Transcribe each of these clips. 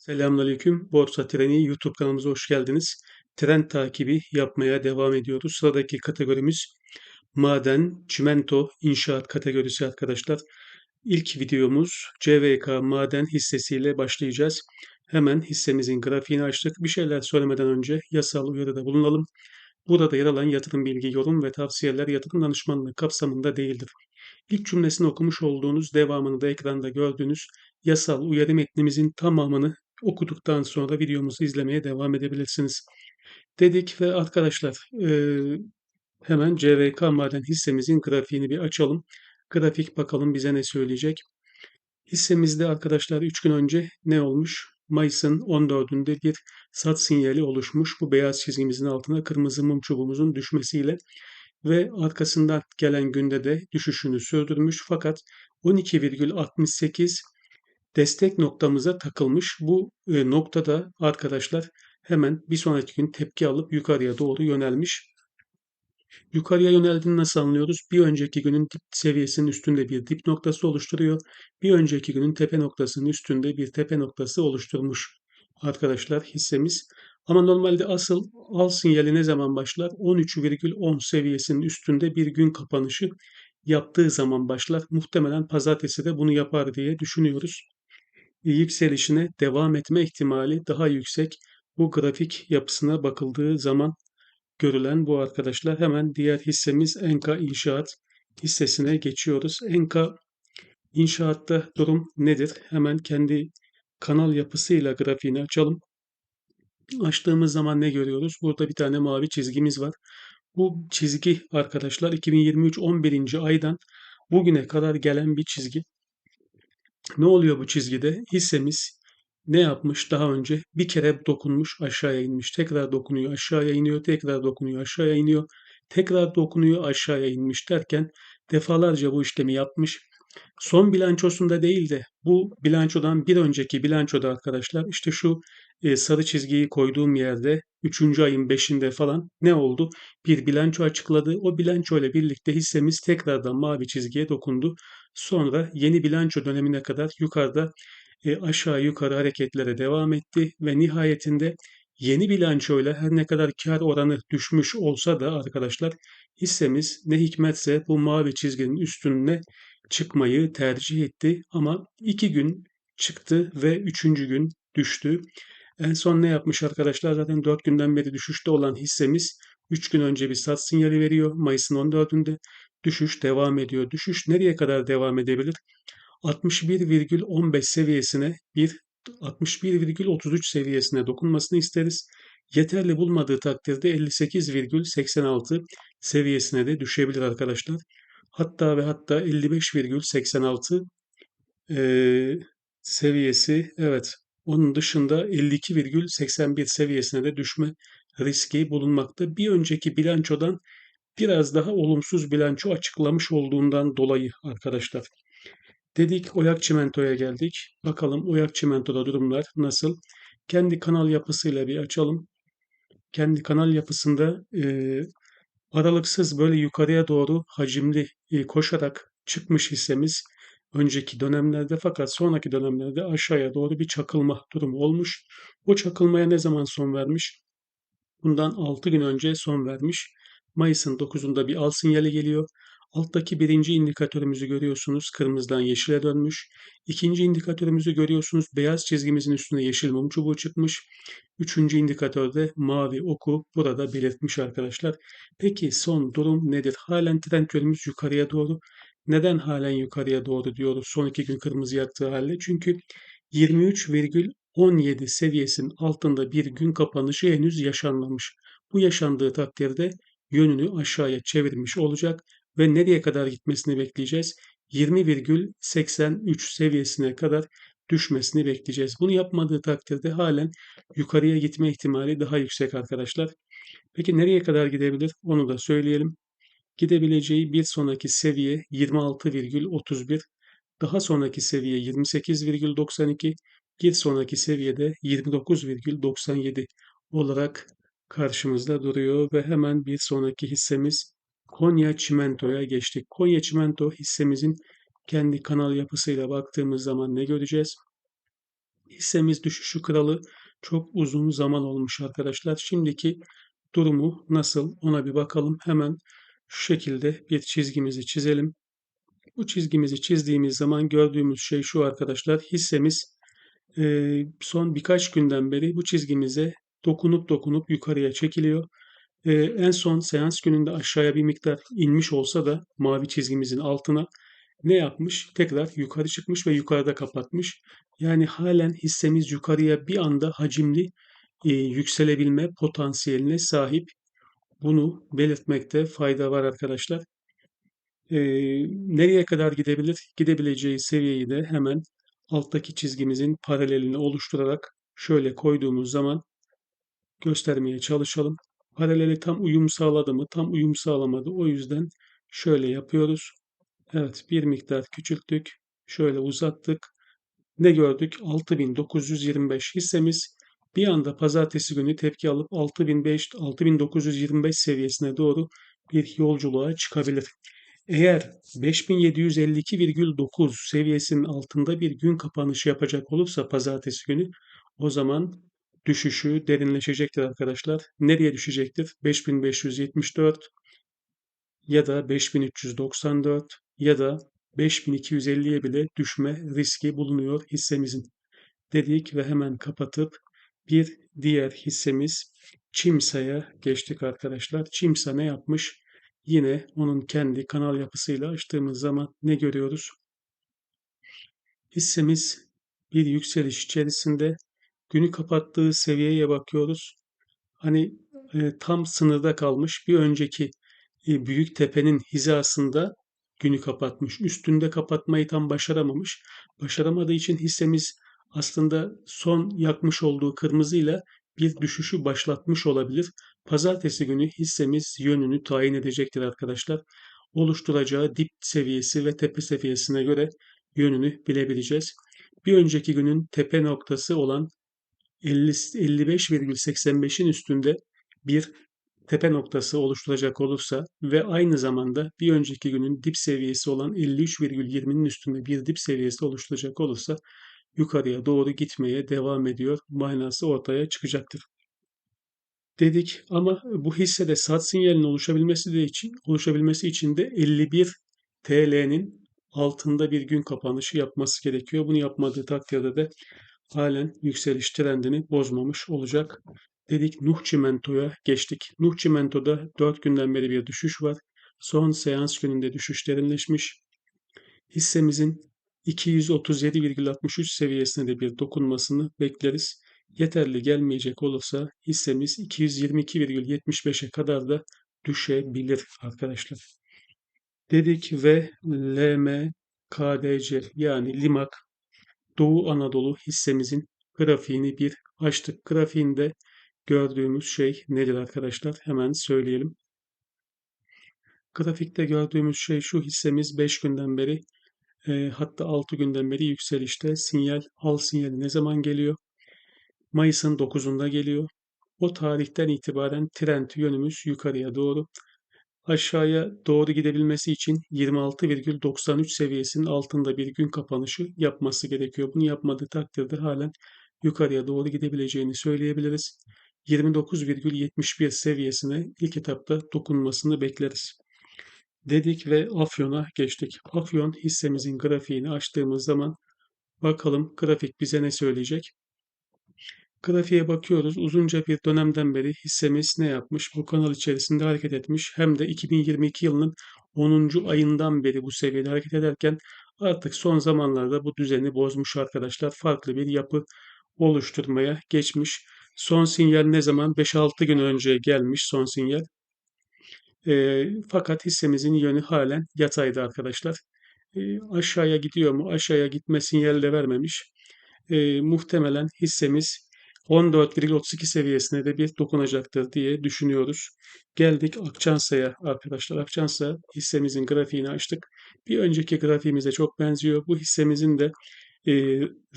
Selamünaleyküm. Borsa Treni YouTube kanalımıza hoş geldiniz. Trend takibi yapmaya devam ediyoruz. Sıradaki kategorimiz maden, çimento, inşaat kategorisi arkadaşlar. İlk videomuz CVK maden hissesiyle başlayacağız. Hemen hissemizin grafiğini açtık. Bir şeyler söylemeden önce yasal uyarıda bulunalım. Burada yer alan yatırım bilgi, yorum ve tavsiyeler yatırım danışmanlığı kapsamında değildir. İlk cümlesini okumuş olduğunuz, devamını da ekranda gördüğünüz yasal uyarı metnimizin tamamını okuduktan sonra videomuzu izlemeye devam edebilirsiniz. Dedik ve arkadaşlar e, hemen CVK maden hissemizin grafiğini bir açalım. Grafik bakalım bize ne söyleyecek. Hissemizde arkadaşlar 3 gün önce ne olmuş? Mayıs'ın 14'ünde bir sat sinyali oluşmuş. Bu beyaz çizgimizin altına kırmızı mum çubuğumuzun düşmesiyle ve arkasından gelen günde de düşüşünü sürdürmüş. Fakat 12,68 destek noktamıza takılmış. Bu e, noktada arkadaşlar hemen bir sonraki gün tepki alıp yukarıya doğru yönelmiş. Yukarıya yöneldiğini nasıl anlıyoruz? Bir önceki günün dip seviyesinin üstünde bir dip noktası oluşturuyor. Bir önceki günün tepe noktasının üstünde bir tepe noktası oluşturmuş arkadaşlar hissemiz. Ama normalde asıl al sinyali ne zaman başlar? 13,10 seviyesinin üstünde bir gün kapanışı yaptığı zaman başlar. Muhtemelen pazartesi de bunu yapar diye düşünüyoruz. Yükselişine devam etme ihtimali daha yüksek. Bu grafik yapısına bakıldığı zaman görülen bu arkadaşlar. Hemen diğer hissemiz Enka İnşaat hissesine geçiyoruz. Enka İnşaatta durum nedir? Hemen kendi kanal yapısıyla grafiğini açalım. Açtığımız zaman ne görüyoruz? Burada bir tane mavi çizgimiz var. Bu çizgi arkadaşlar 2023 11. aydan bugüne kadar gelen bir çizgi. Ne oluyor bu çizgide? Hissemiz ne yapmış daha önce? Bir kere dokunmuş aşağıya inmiş. Tekrar dokunuyor aşağıya iniyor. Tekrar dokunuyor aşağıya iniyor. Tekrar dokunuyor aşağıya inmiş derken defalarca bu işlemi yapmış. Son bilançosunda değil de bu bilançodan bir önceki bilançoda arkadaşlar işte şu e, sarı çizgiyi koyduğum yerde 3. ayın 5'inde falan ne oldu? Bir bilanço açıkladı. O bilanço ile birlikte hissemiz tekrardan mavi çizgiye dokundu. Sonra yeni bilanço dönemine kadar yukarıda e, aşağı yukarı hareketlere devam etti ve nihayetinde yeni bilançoyla her ne kadar kar oranı düşmüş olsa da arkadaşlar hissemiz ne hikmetse bu mavi çizginin üstüne çıkmayı tercih etti ama iki gün çıktı ve üçüncü gün düştü. En son ne yapmış arkadaşlar? Zaten 4 günden beri düşüşte olan hissemiz 3 gün önce bir sat sinyali veriyor. Mayıs'ın 14'ünde düşüş devam ediyor. Düşüş nereye kadar devam edebilir? 61,15 seviyesine bir 61,33 seviyesine dokunmasını isteriz. Yeterli bulmadığı takdirde 58,86 seviyesine de düşebilir arkadaşlar. Hatta ve hatta 55,86 e, seviyesi evet onun dışında 52,81 seviyesine de düşme riski bulunmakta. Bir önceki bilançodan biraz daha olumsuz bilanço açıklamış olduğundan dolayı arkadaşlar. Dedik Oyak Çimento'ya geldik. Bakalım Oyak Çimento'da durumlar nasıl? Kendi kanal yapısıyla bir açalım. Kendi kanal yapısında e, aralıksız böyle yukarıya doğru hacimli e, koşarak çıkmış hissemiz önceki dönemlerde fakat sonraki dönemlerde aşağıya doğru bir çakılma durumu olmuş. O çakılmaya ne zaman son vermiş? Bundan 6 gün önce son vermiş. Mayıs'ın 9'unda bir al sinyali geliyor. Alttaki birinci indikatörümüzü görüyorsunuz kırmızıdan yeşile dönmüş. İkinci indikatörümüzü görüyorsunuz beyaz çizgimizin üstüne yeşil mum çubuğu çıkmış. Üçüncü indikatörde mavi oku burada belirtmiş arkadaşlar. Peki son durum nedir? Halen trend yönümüz yukarıya doğru. Neden halen yukarıya doğru diyoruz son iki gün kırmızı yaktığı halde? Çünkü 23,17 seviyesinin altında bir gün kapanışı henüz yaşanmamış. Bu yaşandığı takdirde yönünü aşağıya çevirmiş olacak ve nereye kadar gitmesini bekleyeceğiz? 20,83 seviyesine kadar düşmesini bekleyeceğiz. Bunu yapmadığı takdirde halen yukarıya gitme ihtimali daha yüksek arkadaşlar. Peki nereye kadar gidebilir? Onu da söyleyelim. Gidebileceği bir sonraki seviye 26,31, daha sonraki seviye 28,92, bir sonraki seviyede 29,97 olarak karşımızda duruyor ve hemen bir sonraki hissemiz Konya Çimento'ya geçtik. Konya Çimento hissemizin kendi kanal yapısıyla baktığımız zaman ne göreceğiz? Hissemiz düşüşü kralı çok uzun zaman olmuş arkadaşlar. Şimdiki durumu nasıl ona bir bakalım. Hemen şu şekilde bir çizgimizi çizelim. Bu çizgimizi çizdiğimiz zaman gördüğümüz şey şu arkadaşlar. Hissemiz e, son birkaç günden beri bu çizgimize dokunup dokunup yukarıya çekiliyor. E, en son seans gününde aşağıya bir miktar inmiş olsa da mavi çizgimizin altına ne yapmış? Tekrar yukarı çıkmış ve yukarıda kapatmış. Yani halen hissemiz yukarıya bir anda hacimli e, yükselebilme potansiyeline sahip. Bunu belirtmekte fayda var arkadaşlar. E, nereye kadar gidebilir? Gidebileceği seviyeyi de hemen alttaki çizgimizin paralelini oluşturarak şöyle koyduğumuz zaman göstermeye çalışalım. Paraleli tam uyum sağladı mı? Tam uyum sağlamadı. O yüzden şöyle yapıyoruz. Evet bir miktar küçülttük. Şöyle uzattık. Ne gördük? 6925 hissemiz bir anda pazartesi günü tepki alıp 6005 6925 seviyesine doğru bir yolculuğa çıkabilir. Eğer 5752,9 seviyesinin altında bir gün kapanışı yapacak olursa pazartesi günü o zaman düşüşü derinleşecektir arkadaşlar. Nereye düşecektir? 5574 ya da 5394 ya da 5250'ye bile düşme riski bulunuyor hissemizin. Dedik ve hemen kapatıp bir diğer hissemiz Çimsa'ya geçtik arkadaşlar. Çimsa ne yapmış? Yine onun kendi kanal yapısıyla açtığımız zaman ne görüyoruz? Hissemiz bir yükseliş içerisinde günü kapattığı seviyeye bakıyoruz. Hani e, tam sınırda kalmış bir önceki e, büyük tepenin hizasında günü kapatmış. Üstünde kapatmayı tam başaramamış. Başaramadığı için hissemiz aslında son yakmış olduğu kırmızıyla bir düşüşü başlatmış olabilir. Pazartesi günü hissemiz yönünü tayin edecektir arkadaşlar. Oluşturacağı dip seviyesi ve tepe seviyesine göre yönünü bilebileceğiz. Bir önceki günün tepe noktası olan 55,85'in üstünde bir tepe noktası oluşturacak olursa ve aynı zamanda bir önceki günün dip seviyesi olan 53,20'nin üstünde bir dip seviyesi oluşturacak olursa yukarıya doğru gitmeye devam ediyor manası ortaya çıkacaktır. Dedik ama bu hissede sat sinyalinin oluşabilmesi de için oluşabilmesi için de 51 TL'nin altında bir gün kapanışı yapması gerekiyor. Bunu yapmadığı takdirde de halen yükseliş trendini bozmamış olacak. Dedik Nuh Çimento'ya geçtik. Nuh Çimento'da 4 günden beri bir düşüş var. Son seans gününde düşüş derinleşmiş. Hissemizin 237,63 seviyesine de bir dokunmasını bekleriz. Yeterli gelmeyecek olursa hissemiz 222,75'e kadar da düşebilir arkadaşlar. Dedik ve LM KDC yani Limak Doğu Anadolu hissemizin grafiğini bir açtık. Grafiğinde gördüğümüz şey nedir arkadaşlar? Hemen söyleyelim. Grafikte gördüğümüz şey şu hissemiz 5 günden beri e, hatta 6 günden beri yükselişte. Sinyal, al sinyali ne zaman geliyor? Mayıs'ın 9'unda geliyor. O tarihten itibaren trend yönümüz yukarıya doğru. Aşağıya doğru gidebilmesi için 26,93 seviyesinin altında bir gün kapanışı yapması gerekiyor. Bunu yapmadığı takdirde halen yukarıya doğru gidebileceğini söyleyebiliriz. 29,71 seviyesine ilk etapta dokunmasını bekleriz. Dedik ve Afyon'a geçtik. Afyon hissemizin grafiğini açtığımız zaman bakalım grafik bize ne söyleyecek? Grafiğe bakıyoruz. Uzunca bir dönemden beri hissemiz ne yapmış? Bu kanal içerisinde hareket etmiş. Hem de 2022 yılının 10. ayından beri bu seviyede hareket ederken artık son zamanlarda bu düzeni bozmuş arkadaşlar. Farklı bir yapı oluşturmaya geçmiş. Son sinyal ne zaman? 5-6 gün önce gelmiş son sinyal. E, fakat hissemizin yönü halen yataydı arkadaşlar. E, aşağıya gidiyor mu? Aşağıya gitme sinyali de vermemiş. E, muhtemelen hissemiz 14,32 seviyesine de bir dokunacaktır diye düşünüyoruz. Geldik Akçansa'ya arkadaşlar. Akçansa hissemizin grafiğini açtık. Bir önceki grafiğimize çok benziyor. Bu hissemizin de e,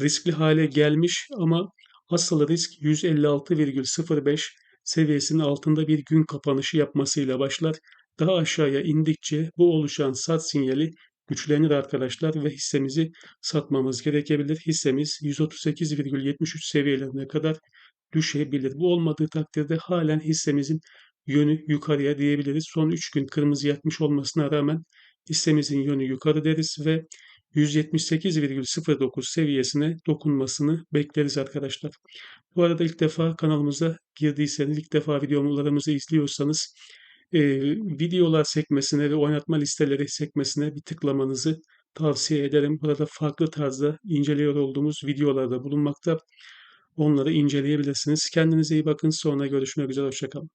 riskli hale gelmiş ama asıl risk 156,05 seviyesinin altında bir gün kapanışı yapmasıyla başlar. Daha aşağıya indikçe bu oluşan sat sinyali güçlenir arkadaşlar ve hissemizi satmamız gerekebilir. Hissemiz 138,73 seviyelerine kadar düşebilir. Bu olmadığı takdirde halen hissemizin yönü yukarıya diyebiliriz. Son 3 gün kırmızı yakmış olmasına rağmen hissemizin yönü yukarı deriz ve 178,09 seviyesine dokunmasını bekleriz arkadaşlar. Bu arada ilk defa kanalımıza girdiyseniz, ilk defa videolarımızı izliyorsanız e, videolar sekmesine ve oynatma listeleri sekmesine bir tıklamanızı tavsiye ederim. Burada farklı tarzda inceliyor olduğumuz videolarda bulunmakta. Onları inceleyebilirsiniz. Kendinize iyi bakın. Sonra görüşmek üzere. Hoşçakalın.